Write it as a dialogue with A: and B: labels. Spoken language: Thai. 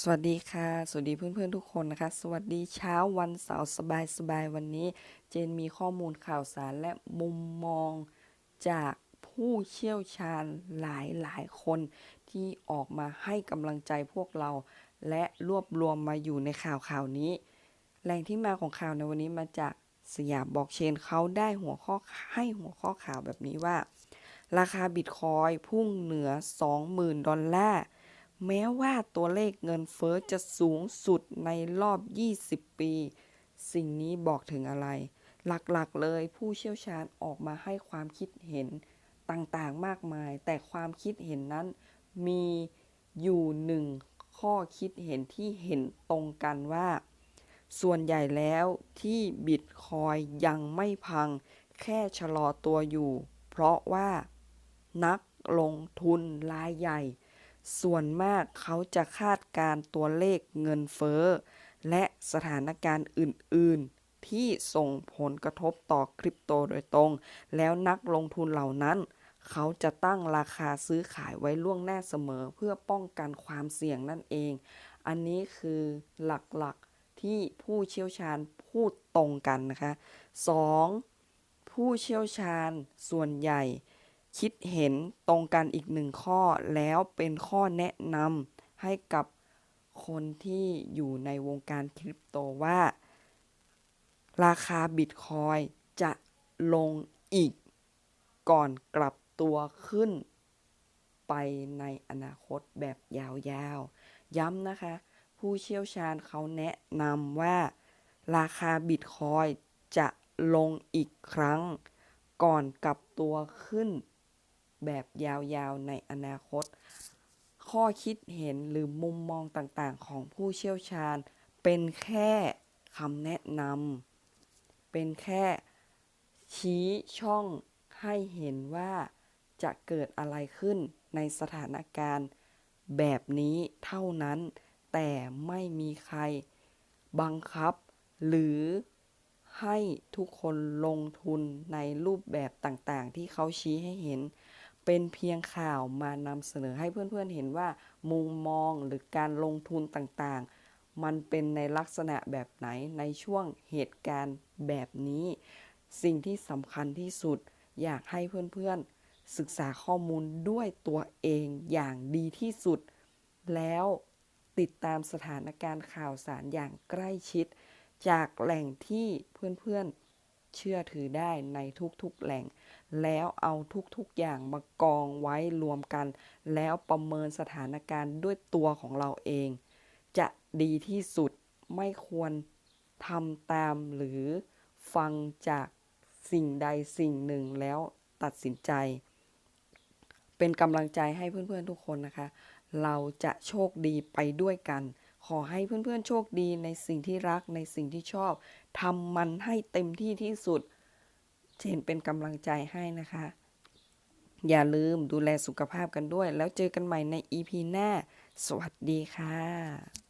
A: สวัสดีค่ะ สวัสดีเพื่อนๆทุกคนนะคะ สวัสดีเช้าวันเสาร์สบายๆวันนี้ เจนมีข้อมูลข่าวสารและมุมมองจากผู้เชี่ยวชาญหลายๆ คนที่ออกมาให้กำลังใจพวกเรา และรวบรวมมาอยู่ในข่าวข่าวนี้ แหล่งที่มาของข่าวในวันนี้มาจากสยามบอกเชนเขาได้หัวข้อให้หัวข้อข่าวแบบนี้ว่า ราคาบิตคอยพุ่งเหนือ 20,000 ดอลลาร์ แม้ว่าตัวเลขเงินเฟ้อจะสูงสุดในรอบ 20 ปี สิ่งนี้บอกถึงอะไร หลักๆเลยผู้เชี่ยวชาญออกมาให้ความคิดเห็นต่างๆมากมาย แต่ความคิดเห็นนั้นมีอยู่หนึ่งข้อคิดเห็นที่เห็นตรงกันว่า ส่วนใหญ่แล้วที่บิตคอยยังไม่พัง แค่ชะลอตัวอยู่ เพราะว่า นักลงทุนรายใหญ่ ส่วนมากเขาจะคาดการ์ตัวเลขเงินเฟ้อ และสถานการณ์อื่น ๆ ที่ส่งผลกระทบต่อคริปโตโดยตรง แล้วนักลงทุนเหล่านั้น เขาจะตั้งราคาซื้อขายไว้ล่วงหน้าเสมอเพื่อป้องกันความเสี่ยงนั่นเอง อันนี้คือหลัก ๆ ที่ผู้เชี่ยวชาญพูดตรงกันนะคะ 2. ผู้เชี่ยวชาญส่วนใหญ่ คิดเห็นตรงกันอีกหนึ่งข้อแล้วเป็นข้อแนะนำให้กับคนที่อยู่ในวงการคริปโตว่า ราคาบิตคอยจะลงอีกก่อนกลับตัวขึ้นไปในอนาคตแบบยาวๆ ย้ำนะคะ ผู้เชี่ยวชาญเขาแนะนำว่า ราคาบิตคอยจะลงอีกครั้ง ก่อนกลับตัวขึ้น แบบยาวๆในอนาคต ข้อคิดเห็นหรือมุมมองต่างๆ ของผู้เชี่ยวชาญ เป็นแค่คำแนะนำเป็นแค่ชี้ช่องให้เห็นว่าจะเกิดอะไรขึ้นในสถานการณ์แบบนี้เท่านั้น แต่ไม่มีใครบังคับ หรือให้ทุกคนลงทุนในรูปแบบต่างๆ ที่เขาชี้ให้เห็น เป็นเพียงข่าวมานำเสนอให้เพื่อนๆเห็นว่า มุมมองหรือการลงทุนต่างๆ มันเป็นในลักษณะแบบไหนในช่วงเหตุการณ์แบบนี้ สิ่งที่สำคัญที่สุดอยากให้เพื่อนๆ ศึกษาข้อมูลด้วยตัวเองอย่างดีที่สุด แล้วติดตามสถานการณ์ข่าวสารอย่างใกล้ชิด จากแหล่งที่เพื่อนๆ เชื่อถือได้ในทุกๆแหล่ง แล้วเอาทุกๆอย่างมากองไว้รวมกัน แล้วประเมินสถานการณ์ด้วยตัวของเราเอง จะดีที่สุดไม่ควรทำตามหรือฟังจากสิ่งใดสิ่งหนึ่งแล้วตัดสินใจ เป็นกำลังใจให้เพื่อนๆทุกคนนะคะ เราจะโชคดีไปด้วยกัน ขอให้เพื่อนๆโชคดีในสิ่งที่รักในสิ่งที่ชอบทำมันให้เต็มที่ที่สุด เชนเป็นกำลังใจให้นะคะ อย่าลืมดูแลสุขภาพกันด้วย แล้วเจอกันใหม่ใน EP หน้า สวัสดีค่ะ